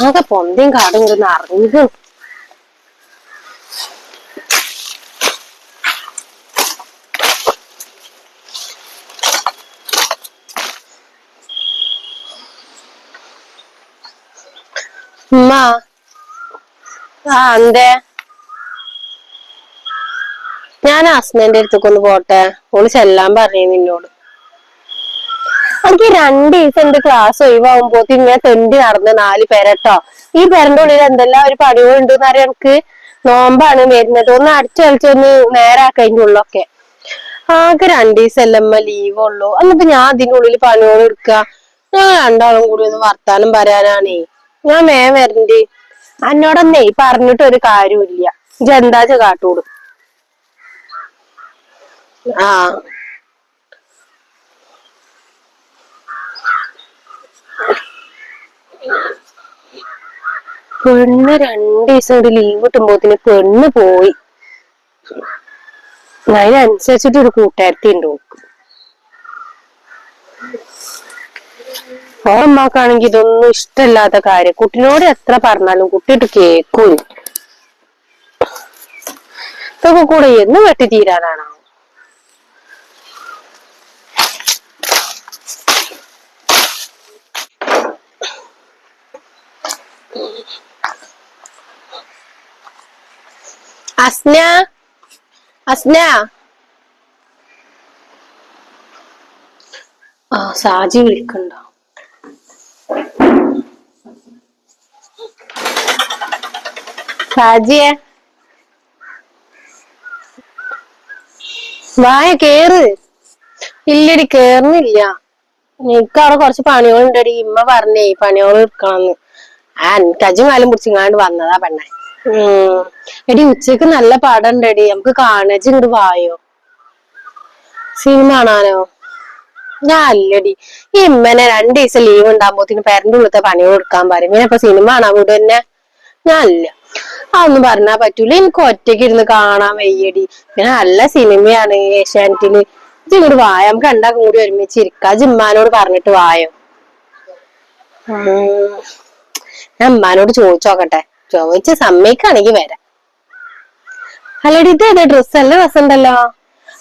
ആകെ പൊന്തയും കാടും കൂടെ ആ എന്തേ? ഞാൻ അസ്മന്റെ അടുത്തേക്കൊന്ന് പോട്ടെ. ഓൾ ചെല്ലാൻ പറഞ്ഞു നിന്നോട്. എനിക്ക് രണ്ട് ദിവസം എന്റെ ക്ലാസ് ഒഴിവാകുമ്പോ ഇങ്ങനെ തെണ്ടി നടന്ന് നാല് പേരട്ടോ. ഈ പേരന്റെ ഉള്ളിൽ എന്തെല്ലാം ഒരു പണികളുണ്ട് എന്നറിയാം എനിക്ക്? നോമ്പാണ് വരുന്നത്. ഒന്ന് അടിച്ചു കളിച്ചൊന്ന് നേരാക്ക അതിന്റെ ഉള്ളൊക്കെ. ആകെ രണ്ട് ദിവസം അല്ലമ്മ ലീവ് ഉള്ളൂ. എന്നിട്ട് ഞാൻ അതിന്റെ ഉള്ളിൽ പണികൾ എടുക്ക. ഞാൻ രണ്ടാളും കൂടി ഒന്ന് വർത്താനം പറയാനാണേ. ഞാൻ മേ വരണ്ട്. എന്നോടൊന്നേ പറഞ്ഞിട്ട് ഒരു കാര്യമില്ല ജന്താച്ച കാട്ടൂടും ആ. പെണ്ണ് രണ്ട് ദിവസം കൂടി ലീവ് കിട്ടുമ്പോത്തിന് പെണ്ണ് പോയി. അതിനനുസരിച്ചിട്ട് ഒരു കൂട്ടുകാരത്തി ഉണ്ട് അമ്മാക്കാണെങ്കി ഇതൊന്നും ഇഷ്ടല്ലാത്ത കാര്യം. കുട്ടിനോട് എത്ര പറഞ്ഞാലും കുട്ടിയിട്ട് കേക്കൂല്ല ഇതൊക്കെ കൂടെ എന്ന് വെട്ടി തീരാനാണോ? അസ്ന? അസ്ന? ആ സാജി വിളിക്കണ്ട. സാജിയെ? വായ കേറ്. ഇല്ലടി കേറുന്നില്ല. എനിക്ക് അവിടെ കുറച്ച് പണികളുണ്ടടി. ഇമ്മ പറഞ്ഞേ പണികൾ എടുക്കണമെന്ന് ആ എനിക്ക് അജും കാലം പിടിച്ചിങ്ങാണ്ട് വന്നതാ പെണ്ണെ. ഉം. എടി ഉച്ചയ്ക്ക് നല്ല പടം ഉണ്ടടി നമുക്ക് കാണാച്ച് ഇങ്ങോട്ട് വായോ? സിനിമ കാണാനോ? ഞാൻ അല്ലടി. ഈ ഇമ്മനെ രണ്ട് ദിവസം ലീവ് ഉണ്ടാകുമ്പോത്തിന് പേരന്റെ ഉള്ളത്തെ പണി കൊടുക്കാൻ പറയും. പിന്നെ ഇപ്പൊ സിനിമ കാണാൻ വിടും എന്നെ? ഞാൻ അല്ല. അതൊന്നും പറഞ്ഞാ പറ്റൂല. എനിക്ക് ഒറ്റയ്ക്ക് ഇരുന്ന് കാണാൻ വയ്യടി. പിന്നെ നല്ല സിനിമയാണ് ഏഷ്യാനെറ്റിൽ. ഇങ്ങോട്ട് വായ? നമുക്ക് രണ്ടാക്കും കൂടി ഒരുമിച്ച് ഇരിക്കാം. ജിമ്മാനോട് പറഞ്ഞിട്ട് വായോ. ഞാൻ ഉമ്മാനോട് ചോദിച്ചോക്കട്ടെ. ചോദിച്ച് സമ്മതിക്കാണെങ്കിൽ വരാം. അല്ലടി ഇത് ഏതാ ഡ്രസ് അല്ല? രസമുണ്ടല്ലോ.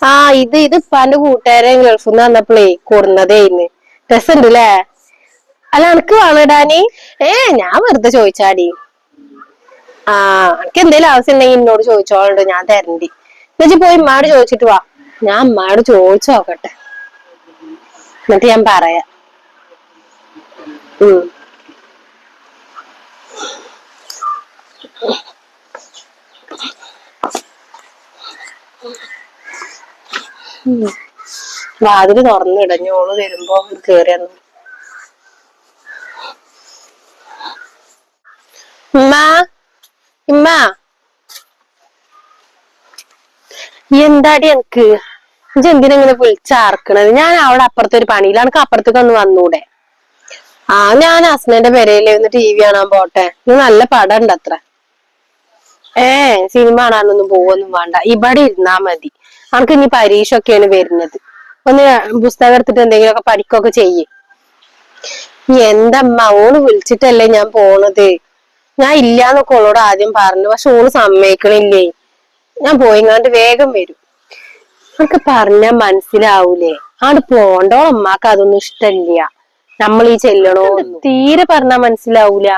ആ ഇത് ഇത് ഇപ്പാന്റെ കൂട്ടുകാരെ ഗൾഫിൽ നിന്ന് വന്നപ്പോഴേ കൂടുന്നതേന്ന്. രസമുണ്ട് അല്ലേ അല്ല എനക്ക് വേണടാനി ഏ ഞാൻ വെറുതെ ചോദിച്ചാടി. ആ എനിക്ക് എന്തെങ്കിലും ആവശ്യം ഉണ്ടെങ്കിൽ എന്നോട് ചോദിച്ചോളുണ്ട് ഞാൻ തരണ്ടി. എന്നിട്ട് പോയി ഉമ്മാട് ചോദിച്ചിട്ട് വാ. ഞാൻ ഉമ്മാട് ചോദിച്ചു നോക്കട്ടെ എന്നിട്ട് ഞാൻ പറയാ. ഉം. വാതിൽ തുറന്നിടഞ്ഞോൾ വരുമ്പോ കേറിയെന്നു ഉമ്മ ഉമ്മ. എന്താടി എനിക്ക്? ഇജ്ജ് എന്തിനാ ഇങ്ങനെ വിളിച്ചാർക്കണത് ഞാൻ അവിടെ അപ്പുറത്തെ ഒരു പണിയിലാണ്. അപ്പുറത്തേക്ക് ഒന്ന് വന്നൂടെ? ആ ഞാൻ അസ്നന്റെ പെരയിൽ ഒന്ന് ടി വി കാണാൻ പോട്ടെ. നല്ല പടം ഉണ്ട് അത്ര. ഏ സിനിമ കാണാനൊന്നും പോവൊന്നും വേണ്ട. ഇവിടെ ഇരുന്നാ മതി. നമുക്ക് ഇനി പരീക്ഷ ഒക്കെയാണ് വരുന്നത്. ഒന്ന് പുസ്തകം എടുത്തിട്ട് എന്തെങ്കിലുമൊക്കെ പഠിക്കുകയൊക്കെ ചെയ്യേ. എന്തമ്മ ഓൾ വിളിച്ചിട്ടല്ലേ ഞാൻ പോണത്? ഞാൻ ഇല്ലാന്നൊക്കെ ഓളോട് ആദ്യം പറഞ്ഞു. പക്ഷെ ഓൾ സമ്മതിക്കണില്ലേ? ഞാൻ പോയിങ്ങാണ്ട് വേഗം വരും. നമുക്ക് പറഞ്ഞാ മനസ്സിലാവൂലേ? ആണ്ട് പോണ്ടോ അമ്മാക്ക് അതൊന്നും ഇഷ്ടല്ല. നമ്മൾ ഈ ചെല്ലണോ? തീരെ പറഞ്ഞാ മനസ്സിലാവൂല.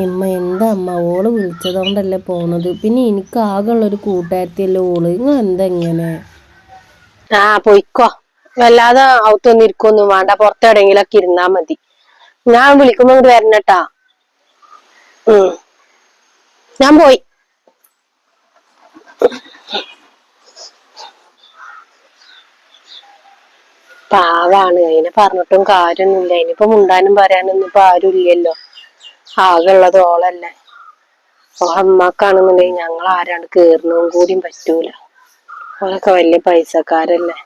ഇമ്മ എന്താ അമ്മ? ഓൾ വിളിച്ചതുകൊണ്ടല്ലേ പോണത്. പിന്നെ എനിക്ക് ആകെയുള്ളൊരു കൂട്ടുകാരത്തിയല്ലേ ഓൾ. ഇങ്ങ എന്താ ഇങ്ങനെ? ആ പൊയ്ക്കോ. വല്ലാതെ ഔത്തൊന്നും ഇരിക്കൊന്നും വേണ്ട. പുറത്തെവിടെങ്കിലൊക്കെ ഇരുന്നാ മതി. ഞാൻ വിളിക്കുമ്പോ ഇങ്ങോട്ട് വരണട്ടാ. ഉം. ഞാൻ പോയി. പാവാണ്. അതിനെ പറഞ്ഞിട്ടും കാര്യമൊന്നുമില്ല. ഇനിയിപ്പോ മുണ്ടാനും പറയാനൊന്നും ഇപ്പൊ ആരും ഇല്ലല്ലോ ആകെ ഉള്ളത് ഓളല്ലേ. ഓളമ്മക്കാണെന്നുണ്ടെങ്കിൽ ഞങ്ങൾ ആരാണ്ട് കേറണവും കൂടിയും പറ്റൂല. ഓളൊക്കെ വലിയ പൈസക്കാരല്ലേ.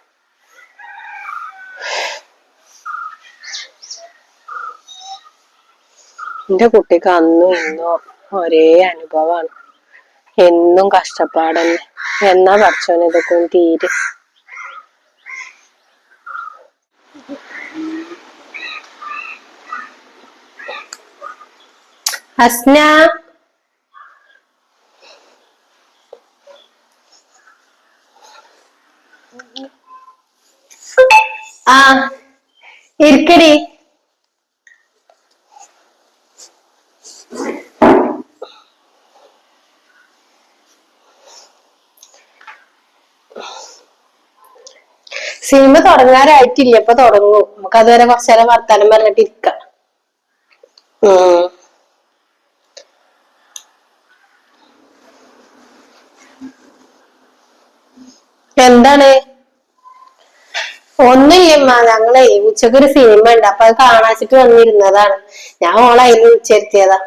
എന്റെ കുട്ടിക്ക് അന്നും ഇന്നും ഒരേ അനുഭവമാണ്. എന്നും കഷ്ടപ്പാടന്നെ എന്നാ പഠിച്ചോനെ ഇതൊക്കെ തീരെ. ഹസ്ന. ആ ഇരിക്കടി. സിനിമ തുടങ്ങാറായിട്ടില്ല ഇപ്പൊ തുടങ്ങും. നമുക്ക് അതുവരെ കുറച്ചേരം വർത്താനം പറഞ്ഞിട്ട് ഉം. എന്താണ്? ഒന്നുമില്ലമ്മ ഞങ്ങളെ ഉച്ചയ്ക്ക് ഒരു സിനിമ ഉണ്ട്. അപ്പൊ അത് കാണാച്ചിട്ട് വന്നിരുന്നതാണ്. ഞാൻ ഓളെ അതിന് ഉച്ചരുത്തിയതാ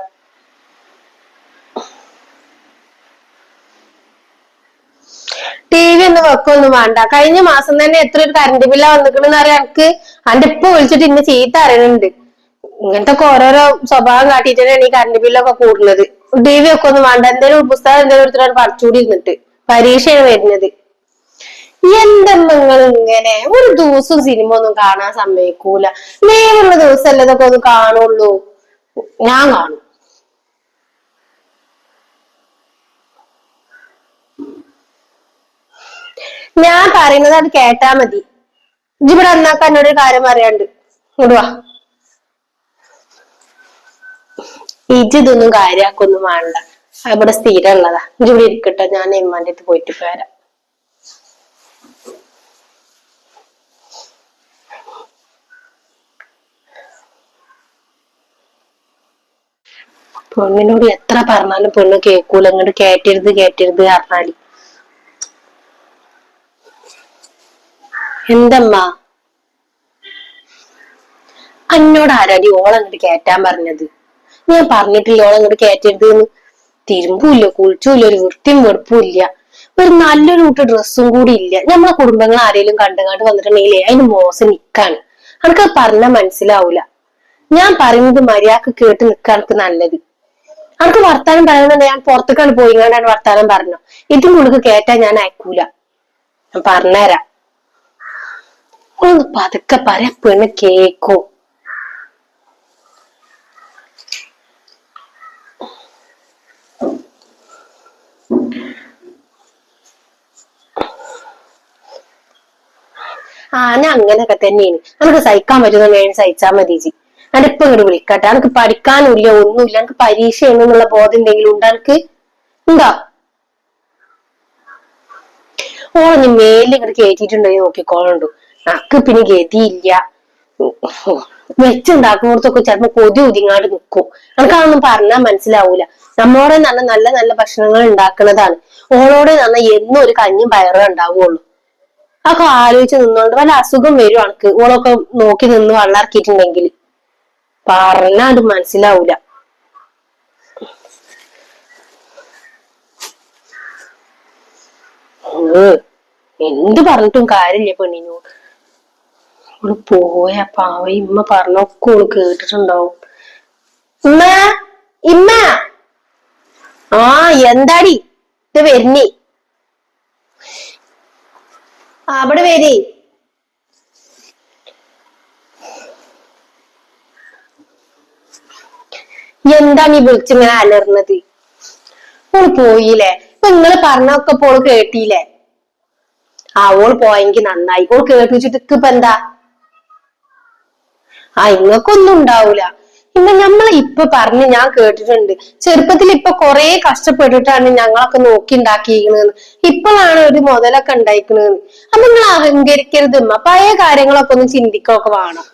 ടി വി ഒന്നും വെക്കൊന്നും വേണ്ട. കഴിഞ്ഞ മാസം തന്നെ എത്ര ഒരു കറണ്ട് ബില്ല വന്നിക്കണെന്ന് അറിയാം. എനിക്ക് അന്റെ ഇപ്പൊ വിളിച്ചിട്ട് ഇന്ന് ചീത്ത അറിയണുണ്ട് ഇങ്ങനത്തെ ഓരോരോ സ്വഭാവം കാട്ടിട്ട് തന്നെയാണ് ഈ കറണ്ട് ബില്ലൊക്കെ കൂടുന്നത്. ടി വി ഒക്കെ ഒന്നും വേണ്ട. എന്തേലും പുസ്തകം എന്തേലും ഒരുത്തരോട് പഠിച്ചുകൂടി ഇരുന്നിട്ട്. പരീക്ഷയാണ് വരുന്നത്. എന്തമ്മ നിങ്ങൾ ഇങ്ങനെ? ഒരു ദിവസം സിനിമ ഒന്നും കാണാൻ സമ്മതിക്കൂല. നേരുള്ള ദിവസം ഇതൊക്കെ ഒന്ന് കാണുള്ളൂ. ഞാൻ കാണും. ഞാൻ പറയുന്നത് അത് കേട്ടാ മതി. ഇവിടെ അന്നാക്ക എന്നോട് ഒരു കാര്യം പറയാണ്ട്. ഇങ്ങോട്ട് വാ. ഇജ്ജ് ഇതൊന്നും കാര്യാക്കൊന്നും വേണ്ട. ഇവിടെ സ്ഥിരം ഉള്ളതാ ഇവിടെ ഇരിക്കട്ടെ. ഞാൻ എമ്മാന്റെ അടുത്ത് പോയിട്ട് വരാം. പെണ്ണിനോട് എത്ര പറഞ്ഞാലും പെണ്ണ് കേക്കൂല. ഇങ്ങോട്ട് കേറ്റരുത് കേറ്റരുത് പറഞ്ഞാൽ. എന്തമ്മ? അന്നോട് ആരാടി അങ്ങോട്ട് കേറ്റാൻ പറഞ്ഞത്? ഞാൻ പറഞ്ഞിട്ടില്ല ഓളങ്ങോട്ട് കേറ്റരുത് എന്ന് തിരുമ്പൂല്ല കുളിച്ചൂല്ല ഒരു വൃത്തിയും വെറുപ്പും ഇല്ല ഒരു നല്ലൊരു കൂട്ട് ഡ്രസ്സും കൂടി ഇല്ല. നമ്മളെ കുടുംബങ്ങൾ ആരെങ്കിലും കണ്ടുകാണ്ട് വന്നിട്ടുണ്ടെങ്കിലേ അതിന് മോശം നിക്കാണ്. അനക്ക് പറഞ്ഞാൽ മനസ്സിലാവൂല. ഞാൻ പറയുന്നത് മര്യാദയ്ക്ക് കേട്ട് നിൽക്കാൻ നല്ലത്. അനക്ക് വർത്താനം പറയുന്നുണ്ട് ഞാൻ പുറത്തേക്കാണ് പോയിങ്ങാണ്ടാണ് വർത്താനം പറഞ്ഞു ഇതും കൊടുക്ക് കേറ്റാൻ ഞാൻ അയക്കൂല. ഞാൻ പറഞ്ഞുതരാം. പതുക്കെ പറയാ പെണ്ണ് കേക്കോ. ആന അങ്ങനെയൊക്കെ തന്നെയാണ്. നമുക്ക് സഹിക്കാൻ പറ്റുന്ന വേണം സഹിച്ചാൽ മതി ജി ഇപ്പൊ ഇങ്ങോട്ട് വിളിക്കട്ടെ. എനിക്ക് പഠിക്കാനുമില്ല ഒന്നുമില്ല എനിക്ക് പരീക്ഷ എന്നുള്ള ബോധം എന്തെങ്കിലും ഉണ്ടോ എനിക്ക് ഉണ്ടോ? ഓളഞ്ഞ് മേലിൽ ഇങ്ങോട്ട് കയറ്റിയിട്ടുണ്ടെങ്കിൽ നോക്കിക്കോളുണ്ടു. അക്ക് പിന്നെ ഗതിയില്ല. വെച്ചുണ്ടാക്കുന്നിടത്തൊക്കെ ചിലപ്പോ കൊതി ഒതുങ്ങാണ്ട് നിൽക്കും എനിക്കതൊന്നും പറഞ്ഞാൽ മനസ്സിലാവൂല. നമ്മളോട് നല്ല നല്ല നല്ല ഭക്ഷണങ്ങൾ ഉണ്ടാക്കുന്നതാണ്. ഓളോടെ നന്ന എന്നും ഒരു കഞ്ഞും പയറും ഉണ്ടാവുള്ളൂ. അതൊക്കെ ആലോചിച്ച് നിന്നോണ്ട് വല്ല അസുഖം വരും അനക്ക്. ഓളൊക്കെ നോക്കി നിന്ന് വള്ളാർക്കിയിട്ടുണ്ടെങ്കിൽ പറഞ്ഞാ അത് മനസ്സിലാവൂല. എന്ത് പറഞ്ഞിട്ടും കാര്യമില്ല പെണ്ണിനോട്. ഓൾ പോയ പാവ ഇമ്മ പറഞ്ഞൊക്കെ ഓൾ കേട്ടിട്ടുണ്ടാവും. ഇമ്മ ഇമ്മ. ആ എന്താടി? ഇത് വരുന്നേ. അവിടെ വരി. എന്താ നീ വിളിച്ചിങ്ങനെ അലർന്നത്? ഓൾ പോയില്ലേ? ഇപ്പൊ നിങ്ങൾ പറഞ്ഞൊക്കെ ഇപ്പൊ ഓൾ കേട്ടില്ലേ? ആ ഓൾ പോയെങ്കി നന്നായി. ഓൾ കേൾപ്പിച്ചിട്ട് ഇപ്പൊ എന്താ? ആ ഇങ്ങക്കൊന്നും ഉണ്ടാവൂല. ഇന്ന് ഞമ്മളെ ഇപ്പൊ പറഞ്ഞ് ഞാൻ കേട്ടിട്ടുണ്ട്. ചെറുപ്പത്തിൽ ഇപ്പൊ കൊറേ കഷ്ടപ്പെട്ടിട്ടാണ് ഞങ്ങളൊക്കെ നോക്കി ഉണ്ടാക്കിയിരിക്കണെന്ന് ഇപ്പോഴാണ് ഒരു മുതലൊക്കെ ഉണ്ടായിക്കണെന്ന് അപ്പൊ നിങ്ങൾ അഹങ്കരിക്കരുത്. പഴയ കാര്യങ്ങളൊക്കെ ഒന്ന് ചിന്തിക്കൊക്കെ വേണം.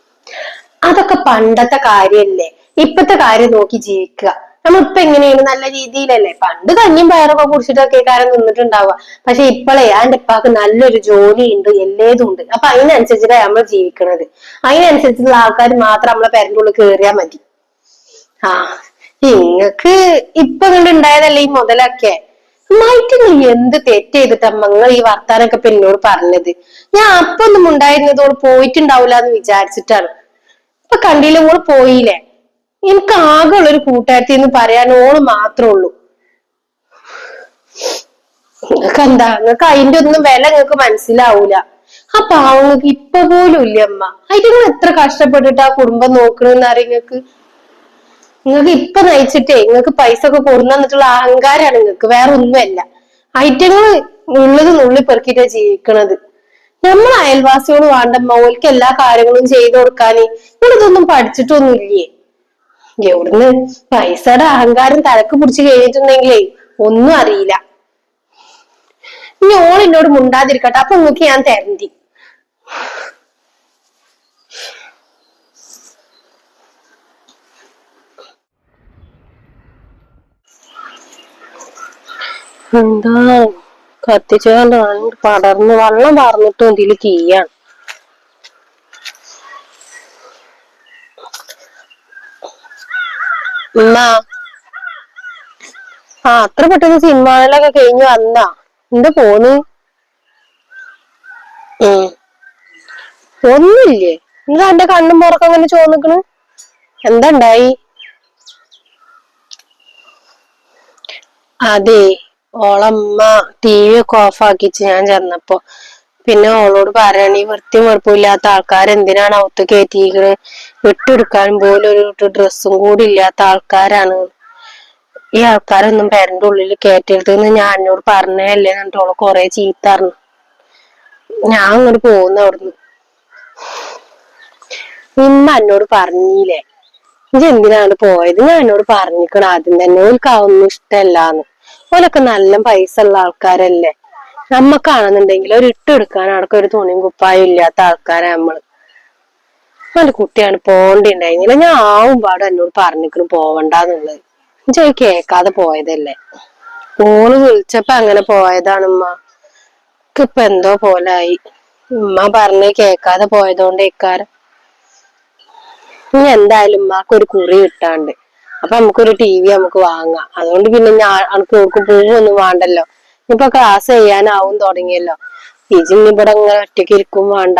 അതൊക്കെ പണ്ടത്തെ കാര്യല്ലേ? ഇപ്പത്തെ കാര്യം നോക്കി ജീവിക്കുക. നമ്മളിപ്പൊ എങ്ങനെയാണ്? നല്ല രീതിയിലല്ലേ? പണ്ട് കഞ്ഞിയും പയറൊക്കെ കുടിച്ചിട്ടൊക്കെ കാരം നിന്നിട്ടുണ്ടാവുക. പക്ഷെ ഇപ്പോഴേ അതിന്റെ ഉപ്പാക്ക് നല്ലൊരു ജോലി ഉണ്ട് എല്ലേതും ഉണ്ട്. അപ്പൊ അതിനനുസരിച്ചിട്ടാണ് നമ്മൾ ജീവിക്കണത്. അതിനനുസരിച്ചുള്ള ആൾക്കാർ മാത്രം നമ്മളെ പേരന്റെ ഉള്ളിൽ കയറിയാൽ മതി. ആ നിങ്ങക്ക് ഇപ്പൊ ഇങ്ങോട്ട് ഉണ്ടായതല്ലേ ഈ മുതലൊക്കെ? മായിട്ട് നീ എന്ത് തെറ്റ് ചെയ്തിട്ടാ ഈ വർത്താനൊക്കെ ഇപ്പൊ എന്നോട് പറഞ്ഞത്? ഞാൻ അപ്പൊ ഒന്നും ഉണ്ടായിരുന്നതോട് പോയിട്ടുണ്ടാവില്ല എന്ന് വിചാരിച്ചിട്ടാണ്. ഇപ്പൊ കണ്ടില്ല ഓൾ പോയില്ലേ? എനിക്ക് ആകെ ഉള്ളൊരു കൂട്ടുകാരത്തി എന്ന് പറയാൻ ഓൾ മാത്രമേ ഉള്ളൂ നിങ്ങൾക്ക് എന്താ നിങ്ങൾക്ക് അതിന്റെ ഒന്നും വില നിങ്ങൾക്ക് മനസ്സിലാവൂല. ആ പാവങ്ങൾക്ക് ഇപ്പൊ പോലും ഇല്ല അമ്മ. അതിന് എത്ര കഷ്ടപ്പെട്ടിട്ട് ആ കുടുംബം നോക്കണെന്ന് അറിയ നിങ്ങക്ക്? നിങ്ങൾക്ക് ഇപ്പൊ നയിച്ചിട്ടേ നിങ്ങൾക്ക് പൈസ ഒക്കെ കൊടുന്നിട്ടുള്ള അഹങ്കാരാണ് നിങ്ങൾക്ക് വേറെ ഒന്നുമല്ല ഐറ്റങ്ങൾ ഉള്ളത് നുള്ളി പെറുക്കിട്ടാ ജീവിക്കണത്. നമ്മൾ അയൽവാസിയോട് വേണ്ടമ്മ ഓൽക്ക് എല്ലാ കാര്യങ്ങളും ചെയ്തു കൊടുക്കാന്. നിങ്ങളിതൊന്നും പഠിച്ചിട്ടൊന്നുമില്ലേ? എവിടുന്ന് പൈസയുടെ അഹങ്കാരം തലക്ക് പിടിച്ച് കഴിഞ്ഞിട്ടുണ്ടെങ്കിലേ ഒന്നും അറിയില്ല. ഇനി ഓൾ എന്നോട് മുണ്ടാതിരിക്കട്ടെ. അപ്പൊ നിങ്ങൾക്ക് ഞാൻ തരണ്ടി. എന്താ? കത്തിച്ചു പടർന്ന് വെള്ളം പറന്നിട്ടും ഇതിൽ തീയാണ് ഉമ്മ. ആ അത്ര പെട്ടെന്ന് സിനിമകളിലൊക്കെ കഴിഞ്ഞു വന്നാ. എന്താ പോന്ന്. ഒന്നുമില്ലേ? എന്താ എന്റെ കണ്ണും പുറക്കം അങ്ങനെ ചോന്നിക്കണു എന്താ ഉണ്ടായി അതെ ഓളമ്മ ടി വി ഒക്കെ ഓഫ് ആക്കിച്ച് ഞാൻ ചെന്നപ്പോ പിന്നെ ഓളോട് പറയണ ഈ വൃത്തി വെറുപ്പില്ലാത്ത ആൾക്കാർ എന്തിനാണ് അവത്ത് കയറ്റിയിരിക്കണ്? വിട്ടെടുക്കാൻ പോലും ഒരു ഡ്രസ്സും കൂടി ഇല്ലാത്ത ആൾക്കാരാണ്. ഈ ആൾക്കാരൊന്നും പേരന്റെ ഉള്ളിൽ കയറ്റരുതെന്ന് ഞാൻ എന്നോട് പറഞ്ഞല്ലേ എന്നിട്ട് ഓളെ കൊറേ ചീത്തറിഞ്ഞു. ഞാൻ അങ്ങോട്ട് പോകുന്ന അവിടുന്ന്. ഇമ്മ എന്നോട് പറഞ്ഞില്ലേ? ഇത് എന്തിനാണ് പോയത്? ഞാൻ എന്നോട് പറഞ്ഞിരിക്കണം ആദ്യം തന്നെ ഓൽക്ക് അതൊന്നും ഇഷ്ടല്ലാന്ന് ഓലൊക്കെ നല്ല പൈസ ഉള്ള ആൾക്കാരല്ലേ? നമ്മക്കാണെന്നുണ്ടെങ്കിൽ ഒരു ഇട്ടെടുക്കാൻ അടക്കം ഒരു തുണിയും കുപ്പായും ഇല്ലാത്ത ആൾക്കാരാ നമ്മൾ. എന്റെ കുട്ടിയാണ് പോണ്ടിണ്ടായിരുന്നില്ല. ഞാൻ ആവും പാടും എന്നോട് പറഞ്ഞിക്കണ് പോവണ്ടെന്നുള്ളത്. എനിക്ക് കേക്കാതെ പോയതല്ലേ? ഓൾ വിളിച്ചപ്പോ അങ്ങനെ പോയതാണ് ഉമ്മ ഇപ്പൊ എന്തോ പോലായി. ഉമ്മ പറഞ്ഞ് കേക്കാതെ പോയതുകൊണ്ട് ഇക്കാരം ഇനി എന്തായാലും ഉമ്മാക്ക് ഒരു കുറി കിട്ടാണ്ട്. അപ്പൊ നമുക്കൊരു ടി വി നമുക്ക് വാങ്ങാം. അതുകൊണ്ട് പിന്നെ ഞാൻ അനക്ക് പോവൊന്നും വേണ്ടല്ലോ. ഇപ്പൊ ക്ലാസ് ചെയ്യാനാവും തുടങ്ങിയല്ലോ. ഇജിന്ന് ഇവിടെ ഇങ്ങനെ ഒറ്റയ്ക്ക് ഇരിക്കും വേണ്ട.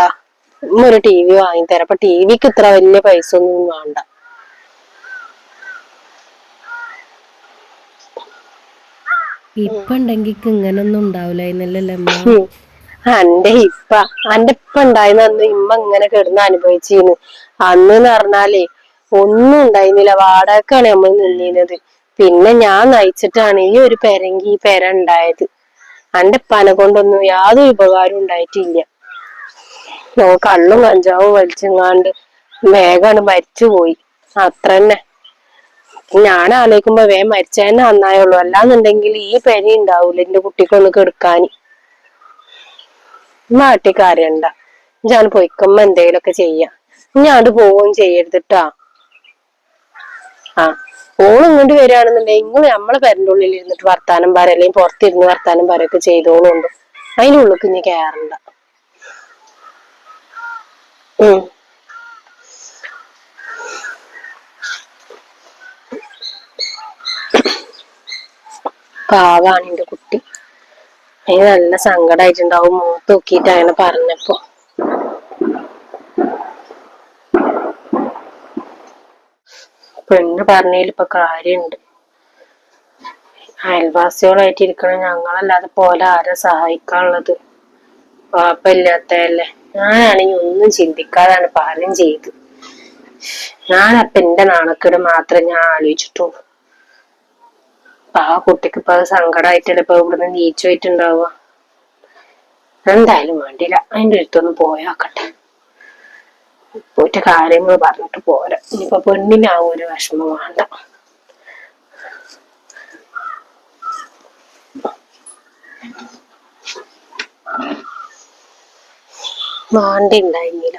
ഉമ്മ ഒരു ടി വി വാങ്ങിത്തരാം അപ്പൊ ടി വിക്ക് ഇത്ര വലിയ പൈസ ഒന്നും വേണ്ട. ഇപ്പൊ ഉണ്ടെങ്കിൽ ഇങ്ങനൊന്നും ഉണ്ടാവില്ലായിരുന്നല്ലേ അന്റെ ഇപ്പ അന്റെ ഇപ്പ ഉണ്ടായിരുന്ന അന്ന് ഇമ്മ ഇങ്ങനെ കിടന്ന് അനുഭവിച്ചിരുന്നു അന്ന് എന്ന് പറഞ്ഞാലേ ഒന്നും ഉണ്ടായിരുന്നില്ല. വാടകക്കാണ് നമ്മൾ നിന്നിരുന്നത്. പിന്നെ ഞാൻ നയിച്ചിട്ടാണ് ഈ ഒരു പെരങ്കി ഈ പെര ഉണ്ടായത്. അന്റെ പന കൊണ്ടൊന്നും യാതൊരു ഉപകാരം ഉണ്ടായിട്ടില്ല. ഞങ്ങൾ കള്ളും കഞ്ചാവും വലിച്ചെങ്ങാണ്ട് വേഗാണ് മരിച്ചുപോയി അത്ര തന്നെ ഞാൻ ആലോചിക്കുമ്പോ വേഗം മരിച്ചതന്നെ നന്നായുള്ളൂ. അല്ലാന്നുണ്ടെങ്കിൽ ഈ പെരി ഉണ്ടാവൂല എന്റെ കുട്ടിക്കൊന്ന് കെടുക്കാൻ നാട്ടിക്കാരണ്ട ഞാൻ പൊയ്ക്കുമ്പ എന്തേലൊക്കെ ചെയ്യാം. ഞാണ്ട് പോവുകയും ചെയ്യരുതിട്ടാ ആ. ഓൾ ഇങ്ങോട്ട് വരികയാണെന്നുണ്ടെങ്കിൽ ഇങ്ങനെ നമ്മളെ പെരന്റെ ഉള്ളിൽ ഇരുന്നിട്ട് വർത്താനം പറയുക അല്ലെങ്കിൽ പുറത്തിരുന്ന് വർത്താനം പറയൊക്കെ ചെയ്തോളുണ്ട് അതിനുള്ളിൽ ഇനി കയറണ്ട പാവാണ് എന്റെ കുട്ടി. അതിന് നല്ല സങ്കടായിട്ടുണ്ടാവും. മൂത്ത് നോക്കിയിട്ട് അങ്ങനെ പറഞ്ഞപ്പോ. പെണ്ണ് പറഞ്ഞതിൽ ഇപ്പൊ കാര്യണ്ട്. അയൽവാസികളായിട്ട് ഇരിക്കണ ഞങ്ങളല്ലാതെ പോലെ ആരെ സഹായിക്കാനുള്ളത്? കുഴപ്പമില്ലാത്തല്ലേ ഞാനാണെങ്കിൽ ഒന്നും ചിന്തിക്കാതാണ് പാലം ചെയ്ത്. ഞാനപ്പൊ എന്റെ നാണക്കേട് മാത്രം ഞാൻ ആലോചിച്ചിട്ടുള്ളൂ. അപ്പൊ ആ കുട്ടിക്ക് ഇപ്പൊ സങ്കടമായിട്ടല്ലേ ഇപ്പൊ ഇവിടുന്ന് നീച്ചു പോയിട്ടുണ്ടാവുക എന്തായാലും വേണ്ടില്ല അതിന്റെ അടുത്തൊന്ന് പോയാക്കട്ടെ പോയിട്ട് കാര്യങ്ങൾ പറഞ്ഞിട്ട് പോരാ. ഇനിയിപ്പൊ ആ ഒരു വിഷമം വേണ്ട. വേണ്ടിണ്ടായിരുന്നില്ല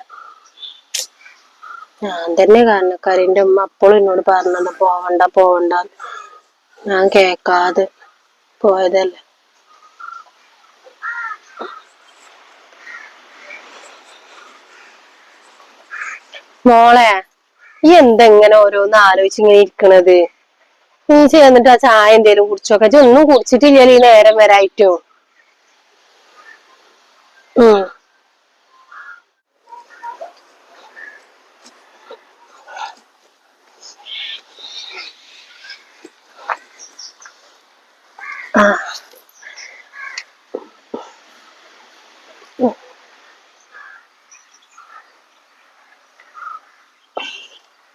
ഞാൻ തന്നെ കാരണക്കാരന്റെ ഉമ്മ അപ്പോഴും എന്നോട് പറഞ്ഞത് പോവണ്ട പോവണ്ട. ഞാൻ കേക്കാതെ പോയതല്ലേ. മോളെ ഈ എന്തെങ്ങനെ ഓരോന്ന് ആലോചിച്ച് ഇങ്ങനെ ഇരിക്കണത്? നീ ചേർന്നിട്ട് ആ ചായ എന്തേലും കുടിച്ചോക്കെ. ഒന്നും കുടിച്ചിട്ടില്ലല്ലോ ഈ നേരം വരായിട്ടും ഉം ആ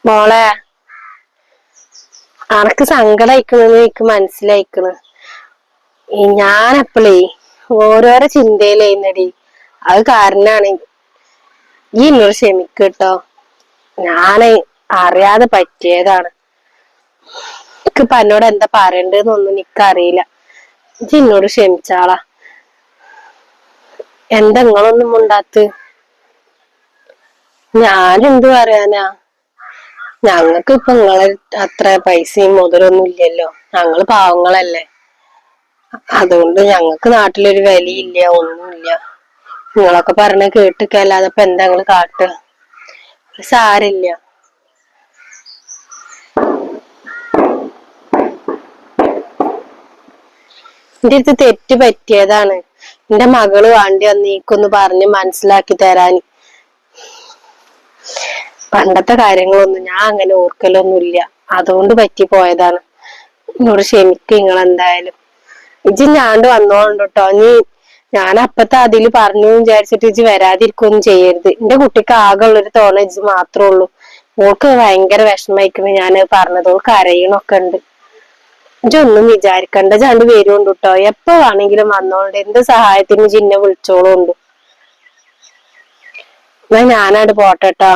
മോളെ അനക്ക് സങ്കടം അയക്കണെന്ന് എനിക്ക് മനസ്സിലായിക്കണ്. ഞാൻ എപ്പോഴേ ഓരോരോ ചിന്തയിലായിരുന്നടി. അത് കാരണാണ്. ഈ എന്നോട് ക്ഷമിക്കട്ടോ. ഞാൻ അറിയാതെ പറ്റിയതാണ്. എനിക്കിപ്പൊ എന്നോട് എന്താ പറയണ്ടെന്നൊന്നും എനിക്കറിയില്ല. ഇജ്ജ് എന്നോട് ക്ഷമിച്ചാളാ. എന്താ നിങ്ങളൊന്നും ഉണ്ടാത്ത് ഞാനെന്ത് പറയാനാ? ഞങ്ങൾക്ക് ഇപ്പൊ നിങ്ങളെ അത്ര പൈസയും മുതലൊന്നും ഇല്ലല്ലോ. ഞങ്ങൾ പാവങ്ങളല്ലേ. അതുകൊണ്ട് ഞങ്ങൾക്ക് നാട്ടിലൊരു വിലയില്ല ഒന്നുമില്ല. നിങ്ങളൊക്കെ പറഞ്ഞ കേട്ടിക്കല്ലാതെ ഇപ്പൊ എന്താ നിങ്ങൾ കാട്ടുക സാരില്ല എന്റെ അടുത്ത് തെറ്റ് പറ്റിയതാണ്. എന്റെ മകൾ വേണ്ടി വന്ന് നീക്കൊന്ന് പറഞ്ഞ് മനസ്സിലാക്കി തരാൻ പണ്ടത്തെ കാര്യങ്ങളൊന്നും ഞാൻ അങ്ങനെ ഓർക്കലൊന്നുമില്ല. അതുകൊണ്ട് പറ്റി പോയതാണ് എന്നോട് ക്ഷമിക്ക് നിങ്ങൾ എന്തായാലും ഇജ്ജ് ഞാണ്ട് വന്നോണ്ട് കേട്ടോ നീ ഞാൻ അപ്പത്തെ അതിൽ പറഞ്ഞു വിചാരിച്ചിട്ട് ഇജ്ജ് വരാതിരിക്കൊന്നും ചെയ്യരുത്. എന്റെ കുട്ടിക്ക് ആകെ ഉള്ളൊരു തോന്നൽ ഇജ്ജ് മാത്രമേ ഉള്ളൂ. ഓൾക്ക് ഭയങ്കര വിഷമായിക്കണ് ഞാൻ പറഞ്ഞത്. ഓൾക്ക് കരയണൊക്കെ ഉണ്ട്. ഇജൊന്നും വിചാരിക്കണ്ട. ജാണ്ട് വരുണ്ട് കേട്ടോ എപ്പോ വേണമെങ്കിലും വന്നോണ്ട് എന്ത് സഹായത്തിന് ജിന്നെ വിളിച്ചോളുണ്ട് എന്നാ ഞാനാട് പോട്ടെട്ടാ.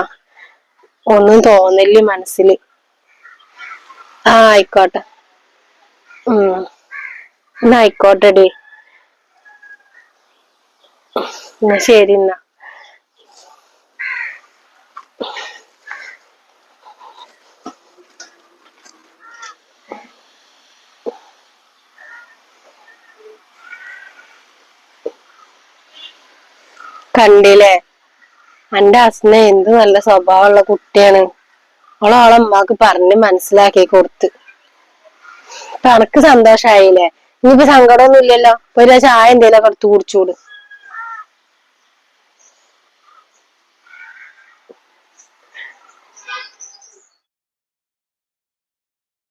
ഒന്നും തോന്നില്ല മനസ്സിൽ ആ ആയിക്കോട്ടെ. ഉം. എന്നാ ആയിക്കോട്ടെടി. എന്നാ ശരി എന്നാ. കണ്ടില്ലേ? എന്റെ അസ്ന എന്ത് നല്ല സ്വഭാവമുള്ള കുട്ടിയാണ്. അവളെ അവളെ അമ്മയ്ക്ക് പറഞ്ഞ് മനസ്സിലാക്കി കൊടുത്ത്. ഇപ്പൊ എനക്ക് സന്തോഷായില്ലേ? ഇനിയിപ്പോ സങ്കടമൊന്നും ഇല്ലല്ലോ ഒരു ചായ എന്തേലും എടുത്ത് കുടിച്ചൂട്.